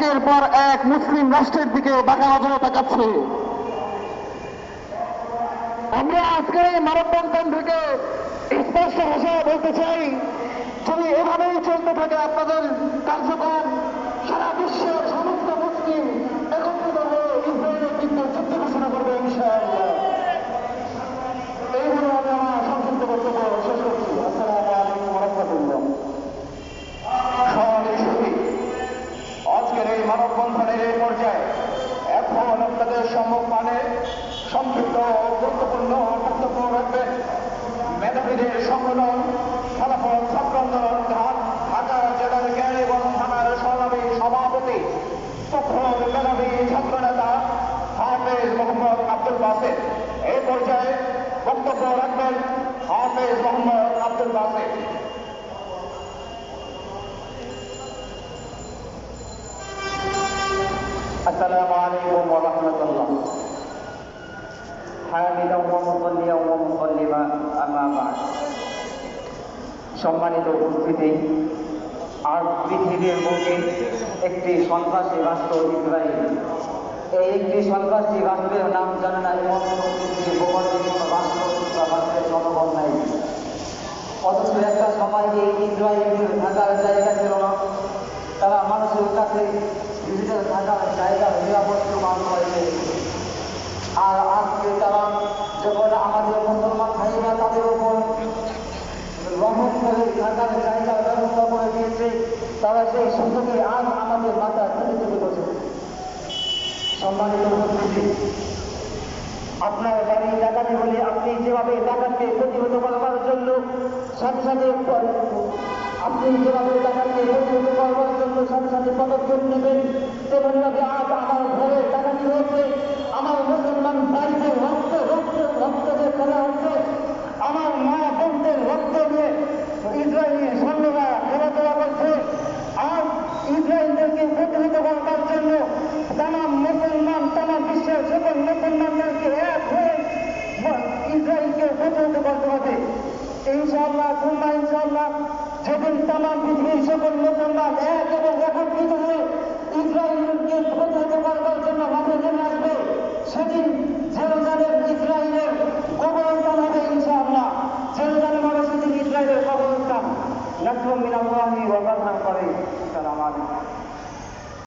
একের পর এক মুসলিম রাষ্ট্রের দিকে বাঁকা নজরে তাকাচ্ছে। আমরা আজকের এই মানববন্ধন থেকে স্পষ্ট ভাষায় বলতে চাই, যদি এভাবেই চলতে থাকে, আপনাদের কার্যক্রম সারা বিশ্বের সমস্ত মুসলিম একত্রিত হয়ে ইসরায়েলের বিরুদ্ধে যুদ্ধ ঘোষণা করবে ইনশাআল্লাহ এই বলে আমি আমার সংক্ষিপ্ত বক্তব্য শেষ করছি আসসালামু আলাইকুম রহমতুল্লাহ সমাবেশ শুরু। আজকের এই মানববন্ধনের এই পর্যায়ে এখন আপনাদের সম্মুখমানে সংক্ষিপ্ত ও গুরুত্বপূর্ণ বক্তব্য রাখবেন। মেধাবীদের সম্মেলন, ফলাফল ছাত্র আন্দোলন ঢাক জেলার জ্ঞানীগঞ্জ থানার সভাপতি সভাপতি, তখন মেধাবী ছাত্র নেতা হাফেজ মোহাম্মদ আব্দুল বাসেদ এই পর্যায়ে বক্তব্য রাখবেন হাফেজ মোহাম্মদ আব্দুল বাসেদ السلام عليكم ورحمة الله حامدا ومصليا ومسلما أما بعد সম্মানিত উপস্থিতি আর পৃথিবীর বুকে একটি সন্ত্রাসী রাষ্ট্র ইসরায়েল এই একটি সন্ত্রাসী রাষ্ট্রের নাম জানে না এমন কোনো পৃথিবীর ভূখণ্ডে কোনো রাষ্ট্র বা রাষ্ট্রের জনগণ নাই অথচ একটা সময় এই ইসরায়েলের নিরাপত্তা আর আজকে তারা যখন আমাদের মুসলমান ভাইরা তাদের উপর রহম করে থাকার জায়গার ব্যবস্থা করে দিয়েছে তারা সেই সুযোগে আজ আমাদের মাথা তুলে তুলে বসে সম্মানিত আপনার বাড়ি ডাকাতি হলে আপনি যেভাবে ডাকাতকে প্রতিহত করবার জন্য সাথে সাথে আপনি যেভাবে ডাকাতকে প্রতিহত করবার জন্য সাথে সাথে পদক্ষেপ নেবেন তেমনিভাবে আজ আমার ঘরে ডাকাতি হয়েছে আমার মুসলমান ভাইদের রক্ত রক্ত রক্ত যে ফেলা হচ্ছে আমার মা বোনদের রক্ত নিয়ে ইসরায়েলি সৈন্যরা খেলাধুলা করছে আর ইসরায়েলদেরকে প্রতিহত করবার জন্য তাম মুসলমান তাম বিশ্বের সকল মুসলমানদেরকে এক হয়ে ইসরায়েলকে প্রতিহত করতে হবে ইনশাআল্লাহ ইনশাল্লাহ যেদিন তামাম পৃথিবীর সকল মুসলমান এক এবং একত্রিত হয়ে ইসরায়েলকে প্রতিহত করবার জন্য মাঠে নেমে আসবে, সেদিন জেরুজালেম ইসরায়েলের কবরস্থান হবে, ইনশাআল্লাহ। জেরুজালেম হবে সেদিন ইসরায়েলের কবরস্থান। নাকি মিনাল্লাহি ওয়া বারহাম করে, সালাম আলাইকুম।